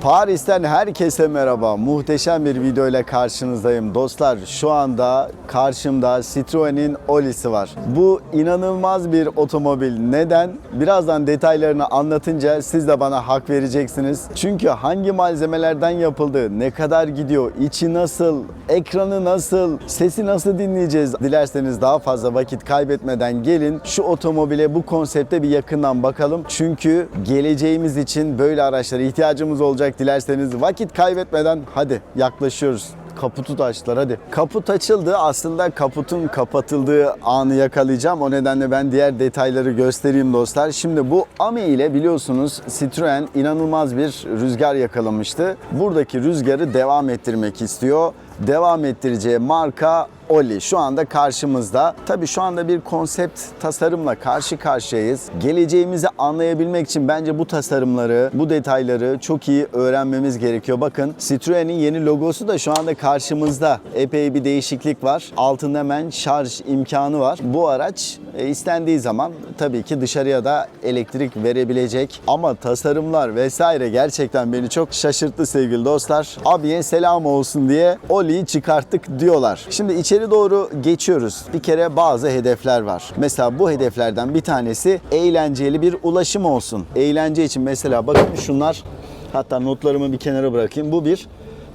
Paris'ten herkese merhaba. Muhteşem bir video ile karşınızdayım. Dostlar şu anda karşımda Citroen'in Oli'si var. Bu inanılmaz bir otomobil. Neden? Birazdan detaylarını anlatınca siz de bana hak vereceksiniz. Çünkü hangi malzemelerden yapıldı, ne kadar gidiyor, içi nasıl, ekranı nasıl, sesi nasıl dinleyeceğiz? Dilerseniz daha fazla vakit kaybetmeden gelin şu otomobile, bu konsepte bir yakından bakalım. Çünkü geleceğimiz için böyle araçlara ihtiyacımız olacak. Dilerseniz vakit kaybetmeden hadi yaklaşıyoruz. Kaputu da açtılar hadi. Kaput açıldı. Aslında kaputun kapatıldığı anı yakalayacağım. O nedenle ben diğer detayları göstereyim dostlar. Şimdi bu AME ile biliyorsunuz Citroen inanılmaz bir rüzgar yakalamıştı. Buradaki rüzgarı devam ettirmek istiyor. Devam ettireceği marka Oli şu anda karşımızda. Tabii şu anda bir konsept tasarımla karşı karşıyayız. Geleceğimizi anlayabilmek için bence bu tasarımları, bu detayları çok iyi öğrenmemiz gerekiyor. Bakın Citroen'in yeni logosu da şu anda karşımızda. Epey bir değişiklik var. Altında hemen şarj imkanı var. Bu araç e, istendiği zaman tabii ki dışarıya da elektrik verebilecek. Ama tasarımlar vesaire gerçekten beni çok şaşırttı sevgili dostlar. Abiye selam olsun diye Oli'yi çıkarttık diyorlar. Şimdi içeri doğru geçiyoruz. Bir kere bazı hedefler var. Mesela bu hedeflerden bir tanesi eğlenceli bir ulaşım olsun. Eğlence için mesela bakın şunlar hatta notlarımı bir kenara bırakayım. Bu bir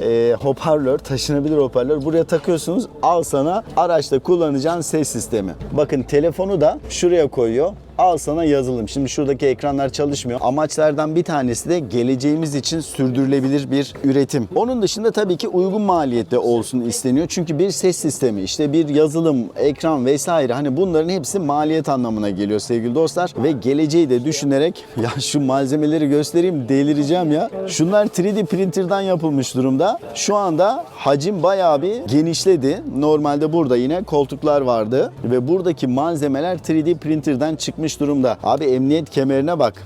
e, hoparlör, taşınabilir hoparlör. Buraya takıyorsunuz. Al sana araçta kullanacağın ses sistemi. Bakın telefonu da şuraya koyuyor. Al sana yazılım. Şimdi şuradaki ekranlar çalışmıyor. Amaçlardan bir tanesi de geleceğimiz için sürdürülebilir bir üretim. Onun dışında tabii ki uygun maliyette olsun isteniyor. Çünkü bir ses sistemi, işte bir yazılım, ekran vesaire hani bunların hepsi maliyet anlamına geliyor sevgili dostlar. Ve geleceği de düşünerek ya şu malzemeleri göstereyim delireceğim ya. Şunlar 3D printer'dan yapılmış durumda. Şu anda hacim bayağı bir genişledi. Normalde burada yine koltuklar vardı ve buradaki malzemeler 3D printer'dan çıkmış durumda. Abi emniyet kemerine bak.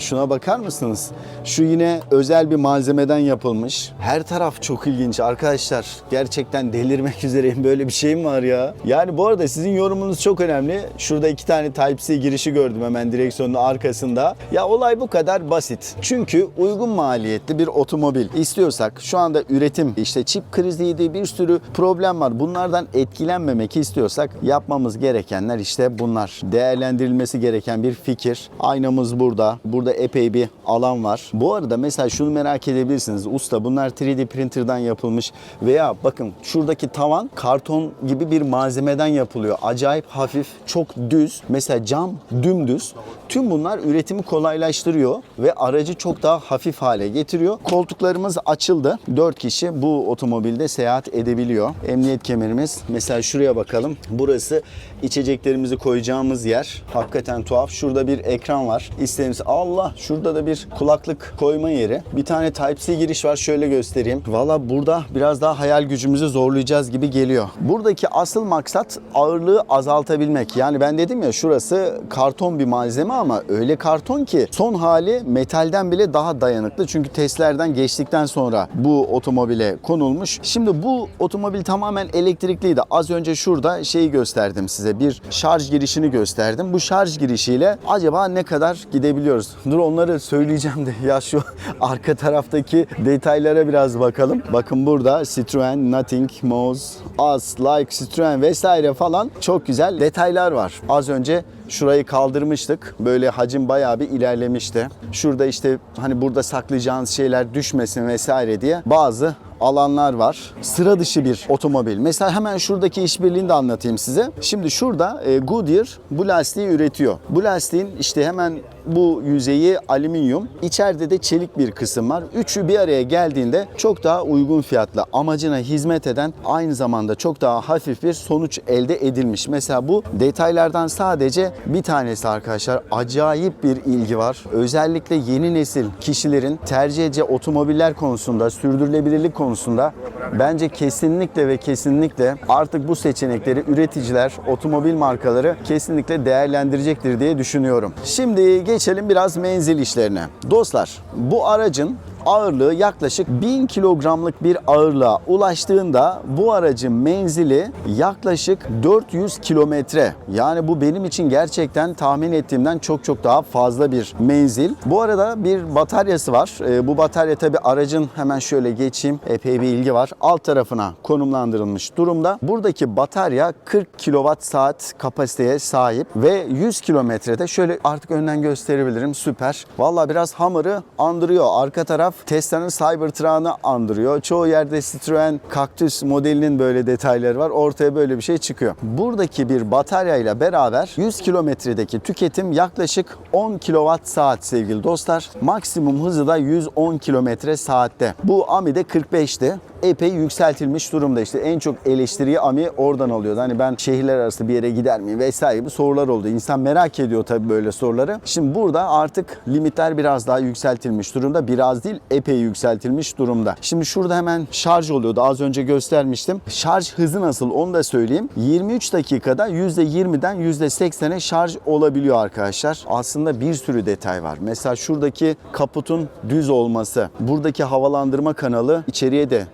Şuna bakar mısınız? Şu yine özel bir malzemeden yapılmış. Her taraf çok ilginç arkadaşlar. Gerçekten delirmek üzereyim. Böyle bir şey mi var ya? Yani bu arada sizin yorumunuz çok önemli. Şurada iki tane Type-C girişi gördüm hemen direksiyonun arkasında. Ya olay bu kadar basit. Çünkü uygun maliyetli bir otomobil istiyorsak şu anda üretim işte çip kriziydi bir sürü problem var. Bunlardan etkilenmemek istiyorsak yapmamız gerekenler işte bunlar. Değerlendirilmesi gereken bir fikir. Aynamız burada. Burada epey bir alan var. Bu arada mesela şunu merak edebilirsiniz. Usta bunlar 3D printer'dan yapılmış veya bakın şuradaki tavan karton gibi bir malzemeden yapılıyor. Acayip hafif, çok düz. Mesela cam dümdüz. Tüm bunlar üretimi kolaylaştırıyor ve aracı çok daha hafif hale getiriyor. Koltuklarımız açıldı. 4 kişi bu otomobilde seyahat edebiliyor. Emniyet kemerimiz. Mesela şuraya bakalım. Burası içeceklerimizi koyacağımız yer. Hakikaten tuhaf. Şurada bir ekran var. İstediğimiz Allah şurada da bir kulaklık koyma yeri. Bir tane Type-C giriş var. Şöyle göstereyim. Valla burada biraz daha hayal gücümüzü zorlayacağız gibi geliyor. Buradaki asıl maksat ağırlığı azaltabilmek. Yani ben dedim ya şurası karton bir malzeme ama öyle karton ki son hali metalden bile daha dayanıklı. Çünkü testlerden geçtikten sonra bu otomobile konulmuş. Şimdi bu otomobil tamamen elektrikliydi. Az önce şurada şeyi gösterdim size. Bir şarj girişini gösterdim. Bu şarj girişiyle acaba ne kadar gidebiliyoruz? Dur onları söyleyeceğim de ya şu arka taraftaki detaylara biraz bakalım. Bakın burada Citroen, Nothing, Moz, Us, Like, Citroen vesaire falan çok güzel detaylar var. Az önce Şurayı kaldırmıştık. Böyle hacim bayağı bir ilerlemişti. Şurada işte hani burada saklayacağınız şeyler düşmesin vesaire diye bazı alanlar var. Sıra dışı bir otomobil. Mesela hemen şuradaki işbirliğini de anlatayım size. Şimdi şurada e, Goodyear bu lastiği üretiyor. Bu lastiğin işte hemen bu yüzeyi alüminyum. İçeride de çelik bir kısım var. Üçü bir araya geldiğinde çok daha uygun fiyatla amacına hizmet eden aynı zamanda çok daha hafif bir sonuç elde edilmiş. Mesela bu detaylardan sadece bir tanesi arkadaşlar. Acayip bir ilgi var. Özellikle yeni nesil kişilerin tercih edeceği otomobiller konusunda, sürdürülebilirlik konusunda bence kesinlikle ve kesinlikle artık bu seçenekleri üreticiler, otomobil markaları kesinlikle değerlendirecektir diye düşünüyorum. Şimdi geçelim biraz menzil işlerine. Dostlar bu aracın ağırlığı yaklaşık 1000 kilogramlık bir ağırlığa ulaştığında bu aracın menzili yaklaşık 400 kilometre. Yani bu benim için gerçekten tahmin ettiğimden çok çok daha fazla bir menzil. Bu arada bir bataryası var. Ee, bu batarya tabi aracın hemen şöyle geçeyim. Epey bir ilgi var. Alt tarafına konumlandırılmış durumda. Buradaki batarya 40 kilowatt saat kapasiteye sahip ve 100 kilometrede şöyle artık önden gösterebilirim. Süper. Valla biraz Hummer'ı andırıyor. Arka taraf Tesla'nın Cybertruck'ını andırıyor. Çoğu yerde Citroen Cactus modelinin böyle detayları var. Ortaya böyle bir şey çıkıyor. Buradaki bir batarya ile beraber 100 kilometredeki tüketim yaklaşık 10 kilowatt saat sevgili dostlar. Maksimum hızı da 110 kilometre saatte. Bu Ami'de 45'ti epey yükseltilmiş durumda. İşte en çok eleştiriyi AMI oradan alıyordu. Hani ben şehirler arası bir yere gider miyim vesaire gibi sorular oldu. İnsan merak ediyor tabii böyle soruları. Şimdi burada artık limitler biraz daha yükseltilmiş durumda. Biraz değil epey yükseltilmiş durumda. Şimdi şurada hemen şarj oluyordu. Az önce göstermiştim. Şarj hızı nasıl onu da söyleyeyim. 23 dakikada %20'den %80'e şarj olabiliyor arkadaşlar. Aslında bir sürü detay var. Mesela şuradaki kaputun düz olması, buradaki havalandırma kanalı içeriye de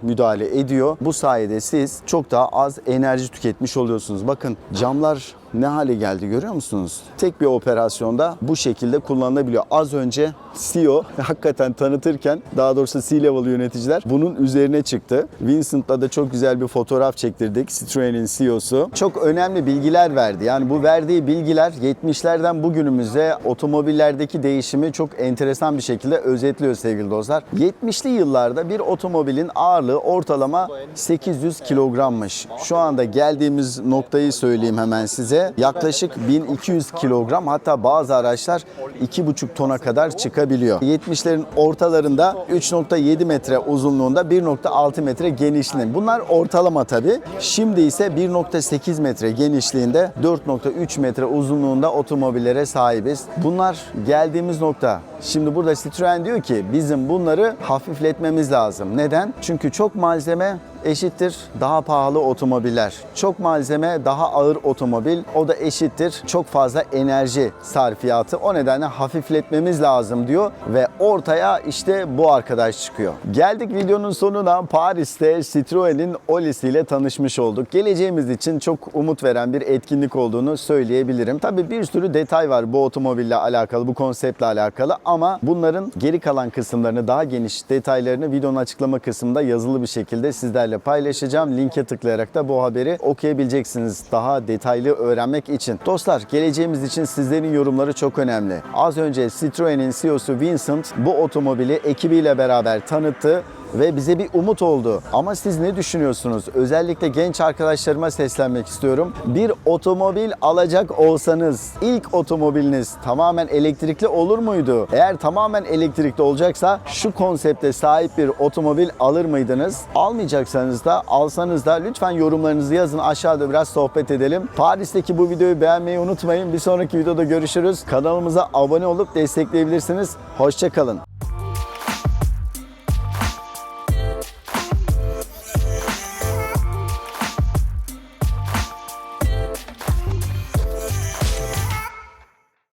ediyor. Bu sayede siz çok daha az enerji tüketmiş oluyorsunuz. Bakın camlar ne hale geldi görüyor musunuz? Tek bir operasyonda bu şekilde kullanılabiliyor. Az önce CEO hakikaten tanıtırken daha doğrusu C-level yöneticiler bunun üzerine çıktı. Vincent'la da çok güzel bir fotoğraf çektirdik. Citroen'in CEO'su. Çok önemli bilgiler verdi. Yani bu verdiği bilgiler 70'lerden bugünümüze otomobillerdeki değişimi çok enteresan bir şekilde özetliyor sevgili dostlar. 70'li yıllarda bir otomobilin ağırlığı ortalama 800 kilogrammış. Şu anda geldiğimiz noktayı söyleyeyim hemen size. Yaklaşık 1200 kilogram hatta bazı araçlar 2,5 tona kadar çıkabiliyor. 70'lerin ortalarında 3.7 metre uzunluğunda 1.6 metre genişliğinde. Bunlar ortalama tabi. Şimdi ise 1.8 metre genişliğinde 4.3 metre uzunluğunda otomobillere sahibiz. Bunlar geldiğimiz nokta. Şimdi burada Citroen diyor ki bizim bunları hafifletmemiz lazım. Neden? Çünkü çok malzeme eşittir daha pahalı otomobiller. Çok malzeme daha ağır otomobil o da eşittir çok fazla enerji sarfiyatı. O nedenle hafifletmemiz lazım diyor ve ortaya işte bu arkadaş çıkıyor. Geldik videonun sonuna Paris'te Citroen'in Olis ile tanışmış olduk. Geleceğimiz için çok umut veren bir etkinlik olduğunu söyleyebilirim. Tabii bir sürü detay var bu otomobille alakalı, bu konseptle alakalı ama bunların geri kalan kısımlarını daha geniş detaylarını videonun açıklama kısmında yazılı bir şekilde sizlerle paylaşacağım. Linke tıklayarak da bu haberi okuyabileceksiniz daha detaylı öğrenmek için. Dostlar geleceğimiz için sizlerin yorumları çok önemli. Az önce Citroen'in CEO'su Vincent bu otomobili ekibiyle beraber tanıttı ve bize bir umut oldu. Ama siz ne düşünüyorsunuz? Özellikle genç arkadaşlarıma seslenmek istiyorum. Bir otomobil alacak olsanız ilk otomobiliniz tamamen elektrikli olur muydu? Eğer tamamen elektrikli olacaksa şu konsepte sahip bir otomobil alır mıydınız? Almayacaksanız da alsanız da lütfen yorumlarınızı yazın aşağıda biraz sohbet edelim. Paris'teki bu videoyu beğenmeyi unutmayın. Bir sonraki videoda görüşürüz. Kanalımıza abone olup destekleyebilirsiniz. Hoşçakalın.